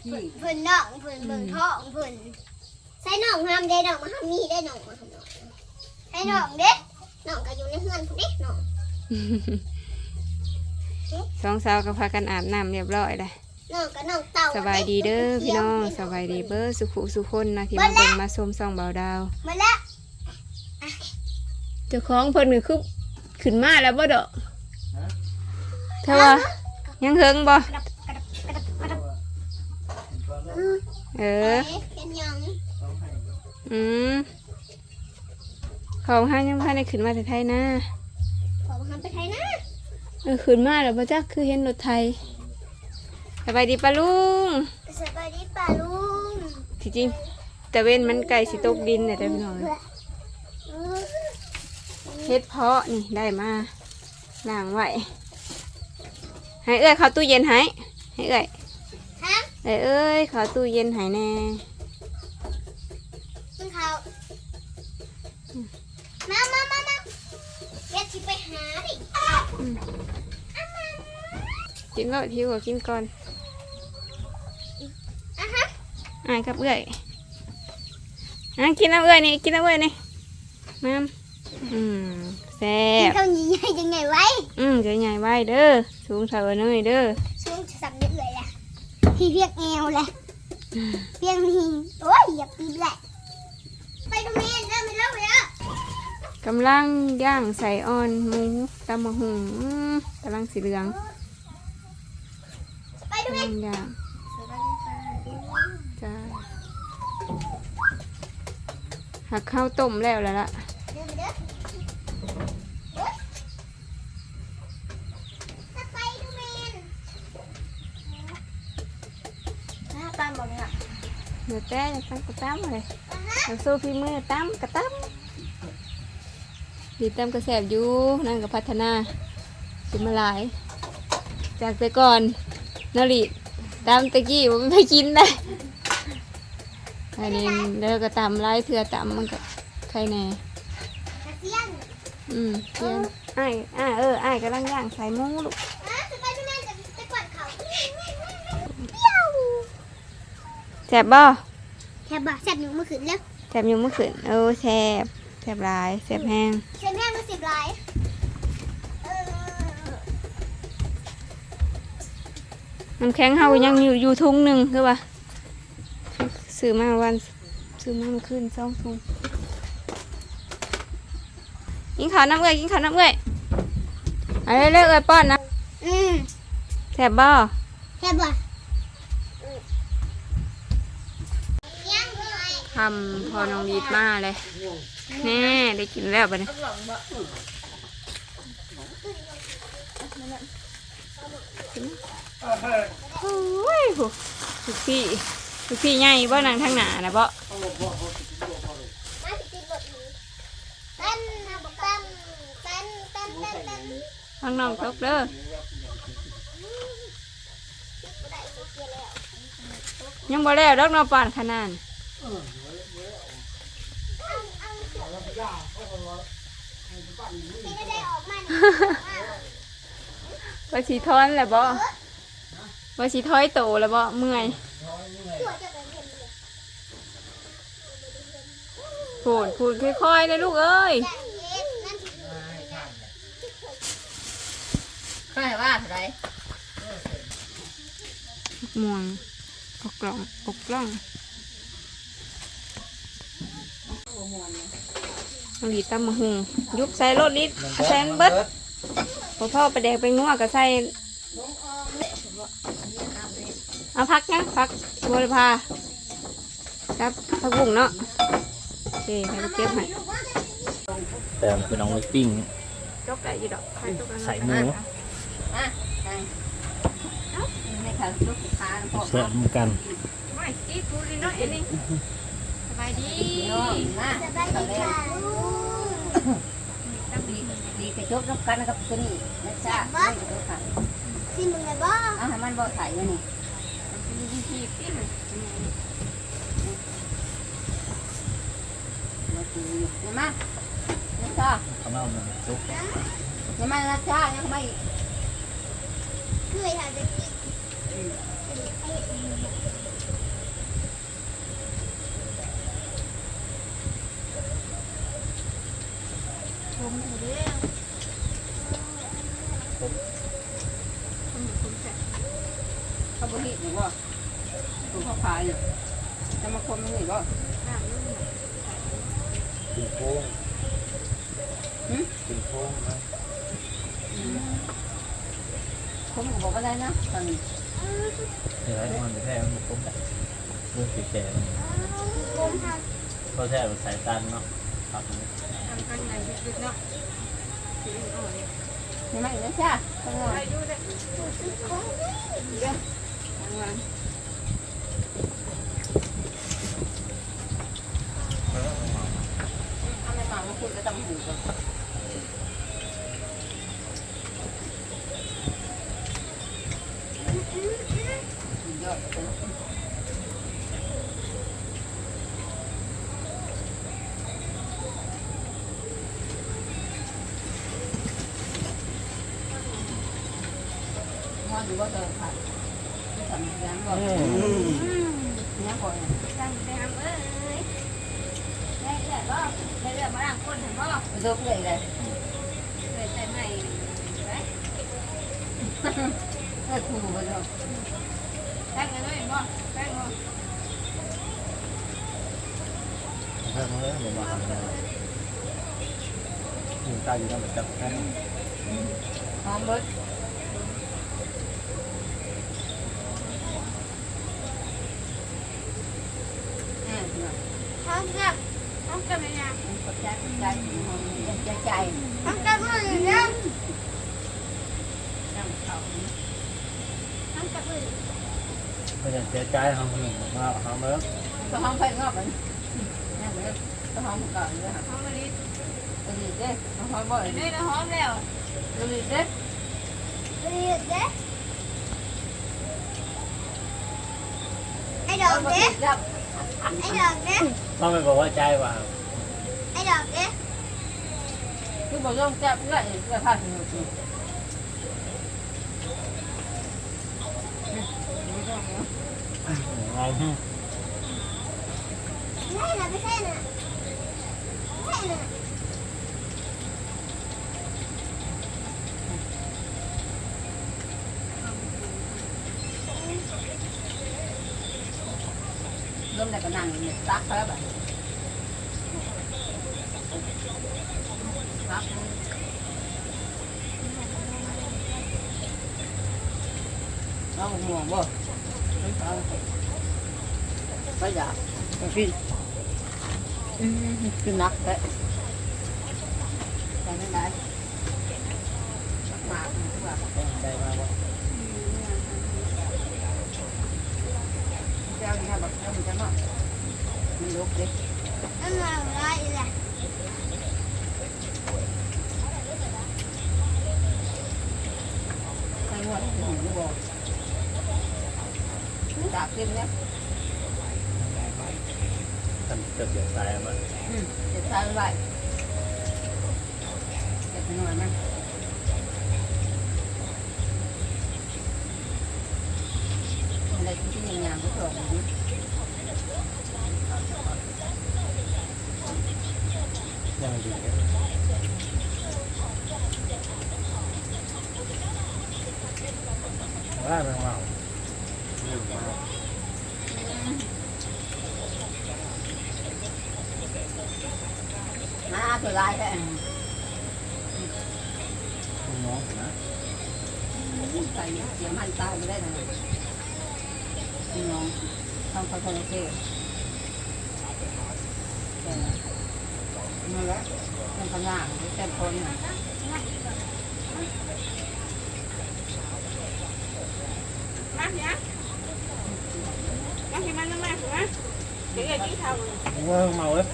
ขี้เพิ่นน้องเพิ่นเบิ่งท้องเพิ่นใส่น้องห้ามได้น้องมาห้ามมีได้น้องมาห้ามน้องใส่น้องเด้น้องก็อยู่ในเฮือนพุ่นเด้น้องสองสาวก็พากันอาบน้ำเรียบร้อยเลยน้องก็น้องเต่าสบายดีเด้อพี่น้องสบายดีเบอร์สุขุสุคนนะที่มาเบิ่งมาชมส่องเบาดาวมาแล้วเจ้าของเพิ่นนี่คือขึ้นมาแล้วบ่ดอกเธอว่ายังเฮิงบ่ กระดับกระดับกระดับกระดับอืม เอเออ เป็นหยังอืมของห้ายังพาในขึ้นมาแต่ไทยนะขอมาทำไปไทยนะเออขึ้นมาแล้วบ่จักคือเห็นรถไทยสบายดีปะลุงสบายดีป่าลุงที่จริงแต่เว้นมันไก่สิตกดินเนี่ยแต่พี่น้องอืมเฮ็ดเพาะนี่ได้มาล้างไว้ให้เอ้ยเข้าตู้เย็นให้ให้เอ้ยฮะ เอ้ยเอ้ยเข้าตู้เย็นให้แน่มึงเขามามามามาเดี๋ยวสิไปหาดิกินแล้วทิวก็กินก่อนอะฮะอ่านกับเอ้ยอะกินน้ำเอ้ยนี่กินน้ำเอ้ยนี่น้ำอืมแซ่กินบข้าวเหนียวยังไงไว้ อืมเดี๋ยวใหญ่ไว้เด้อสูงเท่าเนยเด้อ พี่เพียงเอวแหละเพียงหิงโอ้ยอย่าปีนแหละ ไปดูแม่เริ่มไปแล้วไปแล้วกำลังย่างใส่อ่อนหมูตำมะหุงอืมกำลังสีเหลืองไปดูกำแม่ลังย่างจ้าหักข้าวต้มแล้วแล้วล่ะ เดินไปเด้อโอ๊ยจะไปดูแม่หน้าตามบอกเนี่ย เดี๋ยวแต่จะตั้งกระตั้มเลยอะฮะเอาโซ่ฟีมือตั้มกระตั้มดีตั้มกระแสบอยู่นั่นก็พัฒนาสิมาหลาย จากแต่ก่อนนาริตามตะกี้ผมไม่กินได้อันนี้แล้วก็ตำลายเถื่อตำมันก็ใครแน่กระเทียมอืมเทียนอ้ายอ้ายเอออ้ายกำลังย่างใส่หมูลูกอะจะไปดูแม่จะไปกวาดเขาเปี้ยวแสบบ่แท บบ่แทบหนึ่งเมื่อคืนแล้วแสบอยู่เมื่อคืนเออแสบแสบหลายแสบแห้งใช้แม่มาสิบลายเออน้ำแข็งเฮายังอยู่อยู่ทุ่งหนึ่งคือปะซื้อมาวันซื้อมาเมื่อคืนสองทุ่งกินข้าวน้ำเอ้ยกินข้าวน้ำเอ้ยเอะไรเร็วๆเอ้ยป้อนนะอืมแสบบ่แทบบ่ยังเลย ทำพอน้องดีดมาเลยแน่ได้กินแล้วปะเนี่ยโอ้ยโหทุกพี่ทุกพี่ใหญ่บ่นางทางหนานะบ่มาสิติดรถหนูเต้นนะบอกเต้นเต้นเต้นเต้นเต้นทางน้องตกเด้อยังบ่แล้วดอกเนองปานขนาด เอาเอาสิได้ได้ออกมานี่ ว่าสีทอนแหละบ่ว่าสีถอยโตแล้วบ่เมื่อยหัวจะเป็นเห็นเลยพูดพูดค่อยๆนะลูกเอ้ยจะเย็นนั่นสิอยู่ในนั้นใครว่าเท่าไรม่วงอกกล่องอกกล่อง น้องดีตำมะหุงยุบใส่รถลิตรเอาใส่มันเบิดพอพ่อไปแดกไปงัวก็ใส่เอาพักยังพักบริพาครับพักบุ้งเนาะโอเคให้ลูกเก็บให้แต่เป็นเอาไว้ปิ้งจกได้อยู่ดอกใครจกได้ใส่หมูอะใช่ไม่ขาดลูกค้าพ่อแซ่บเหมือนกันไม่ตีกูดีเนาะเอ็นี่ส บายดีน้องมาสบายดีค่ะลูกดีดีกระจกรับกันกับตัวนี้นะจ๊ะไม่กระจกค่ะสิมึงไงบ่เอาให้มันบ่ถ่ายนี่ดีดีตีหน่อยมาตีอยู่เห็นไหมนะจ๊ะเขาเอามาจุกเห็นไหมนะจ๊ะยังไม่เคยทำจะกิน ผมด้ผมผมผมแฉะเขาบริสุทธิ์ว่าถูกเขาพายอยู่จะมาคมนี่ก็น้งโค้งหืมถึงโค้งนะผมก็บอกว่ได้นะตอนนี้เดี๋นไปแท้มันบุกผมเรื่องสีแก่ผมค่ก็แท้สายตันเนาะครับ ข้างในลึกๆเนาะสีอ่อนนี่ไม่นะจ้าต้างรอไปดูได้ซื้อของทางวัน ทำไมมามาคุยกับตำหูก่อนยอดเลย นอนอยู่ว่าเจอค่ะที่ทำงานก่อนงานก่อนจังไปทำเอ้ยได้เลือดบ่ได้เลือดมาล้างก้นเห็นบ่เลิกเลยเลยเลยใส่ใหม่ไว้เลิกครูไปเลยแป้งกันด้วยบ่แป้งบ่เพิ่มเลยเดี๋ยวมาทำเลยยิงตายอยู่นั่นเหมือนกันแค่หอมเบิด ทางกับทางกับอะไรนะ กดใจกดใจหอมใจใจ ทางกับอะไรนะ นั่งเขา ทางกับอะไร ไม่อยากเสียใจทำขนมมาทำแล้ว ก็หอมไปงอบมันนั่งเลยก็หอมก่อนเลยค่ะ หอมมะลิ ตัวนี้เด้หอมบ่อย นี่ก็หอมแล้ว ตัวนี้เด้ เรียกเด้ไอ้ดอกเด้ จับ ไอ้ดอกเด้ ต้องไปบอกว่าใจว่า ไอ้ดอ กเด้คือบอกต้องจับเลยเพื่อพาถึงจุดงอมไม่ ใช่นะไม่ใช่นะไม่ใช่นะ เริ่มแต่ก็นั่งเนี่ยซักแล้วแบบซักเอาห่วงบ่ไม่เอาไปอยากไปกินกินนักเลยไปไม่ได้มากมาก ใจมากว่า เจ้านี่ครับแบบเจ้ามันจะมามันลุกดิ นั่นมาอะไรล่ะ ใครงวดหนูบอกจับกินเนี่ย ท่านเกิดเสียใจมา อืมเจ็บ ตาไว้เจ็บหน่อยมั้ยอะไร ที่ที่ยังยามก็ตรงนี้ยังดีว่าเป็นว่าน้าตัวลายแค่น้องนะใส่เดี๋ยวมันตายไม่ได้นะ น้องต้องเขาทำเท่นั่นแหละเป็นปัญหาแต่คนน่ะมาเนี่ยมาให้มันมาถูกไหมเดี๋ยวจะกินข้าวมันว่าเมาเลย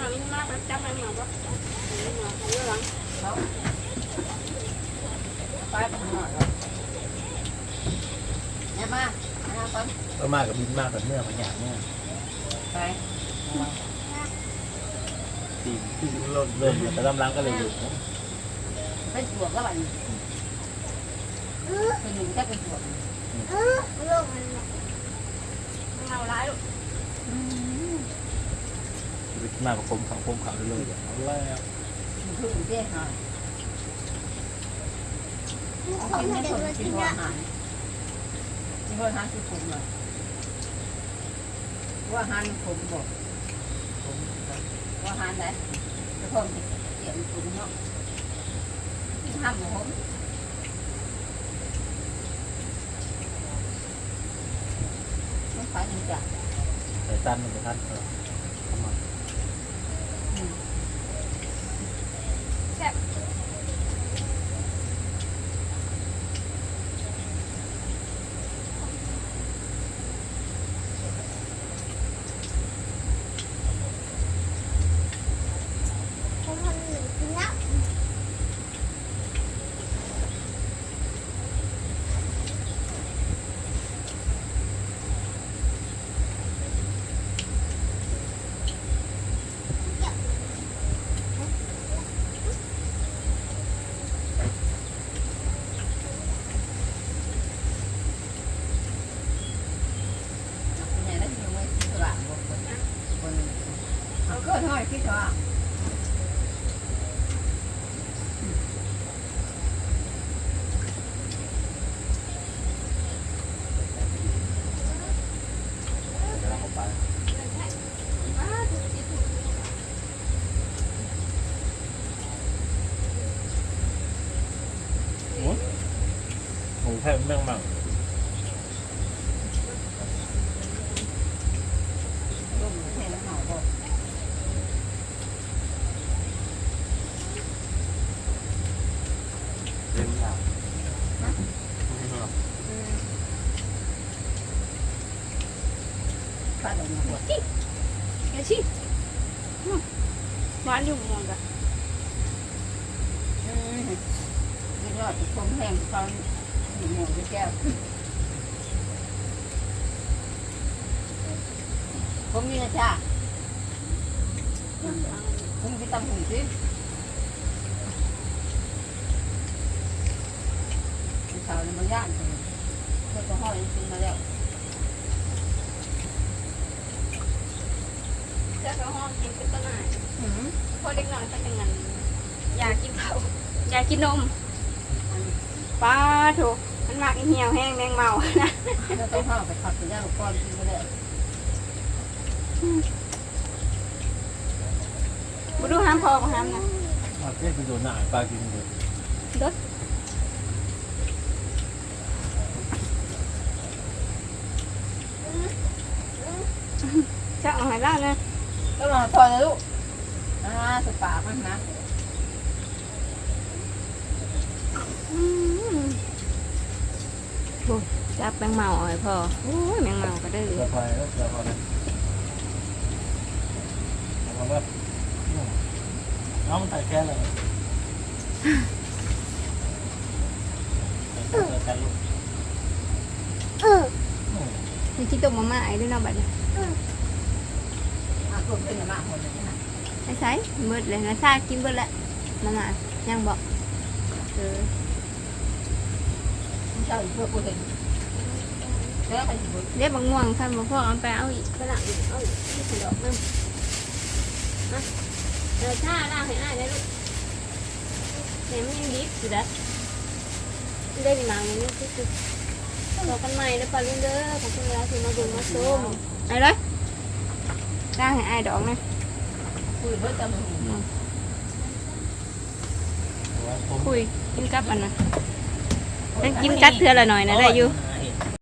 มาลิ้นมากจับมันมาปะเอาเยอะหลังไปไปหน่อยเนี่ยมา เอาไปก็มากกับบินมากกับเนื้อมันหยาบเนี่ยไปตีที่เริ่มเริ่มแต่กำลังก็เลยอยู่เป็นบวกแล้วบัดนี้เป็นหนึ่งจะเป็นบวกเออโลกมันเอาร้ายลูกมากกับผมขังผมขังเลยเอาแล้วมันคือเจ๊หน่อยของกินให้ไม่เด็สกนมากิกินนอานะหาร ที่ว่าหันคือผมเลยว่าหันผมบอกผมว่าหันไหนจะเพิ่มเสียงผมเนาะที่ห้ามผมต้องไปจริงจังใส่ตันมันจะทันเออเข้ามา ผมทำหนึ่งกินแล้ว เนี่ยแล้วยังไม่คิดว่าคนคนเอาก็น้อยคิดว่า เดี๋ยวเราเอาไปโอ้หมู แพะแม่งมั่งลูกเห็นหอบอกเล่นยาวป้าดอกมาบอกเดี๋ยวชิหวานอยู่มองกัน อืมไม่รอดผมแห้งตอน หมูไปแก้วผมมีนะจ้าผมไปตำหูสิสาวในบางย่านเพื่อจะห้อยกินมาแล้วจะเข้าห้องกินเป็นต้นไม้พอเด็กน้อยก็จะงันอยากกินข้าวอยากกินนมป้าถูก มันมากเหี่ยวแห้งแมงเมานะแล้วต้องห้าไปขับไปย่างก้อนกินมาแล้วบุดูห้ามพอมาห้ามนะมาเรียกไปดูหน้าปลากินดูรถจะเอาให้เล่านะก็รอพอนะลูกอ่าสุปากมันนะโอ้ยจับแมงเมาอาให้พ่อโอ้ยแมงเมาก็ดื้อเสือไฟแล้วเสือนะเอามาเมื่อน้องมันถ่ายแค่เลยนลูกเออมีที่ต้มมาม่าไอ้ด้วยเนาะบัดนี้มากลุ่มเป็นมากคนเลยนะไอ้ใส่เบิดเลยนะชากินเบิดแล้วมาม่ายังบอกเออ เจ้าเพื่อกูเห็นแล้วไปบุญเรียกบางม่วงท่านบอกพ่อเอาไปเอาอีกฝรั่งอีกเอาอีกที่สิดอกนึงนะเดี๋ยวชาล่างให้อ้ายได้ลูกเนี่ยมันยังดิบอยู่นะได้ดีมากเลยนี่คือคือบอกกันใหม่แล้วปลาลุงเด้อขอบคุณเวลาที่มาดูมาชมไอ้เลยล่างให้อ้ายดอกนะคุยเพื่อจะมึงผมคุยกินกับอันนะนั่น กินจัดเทือละหน่อยนะได้อยู่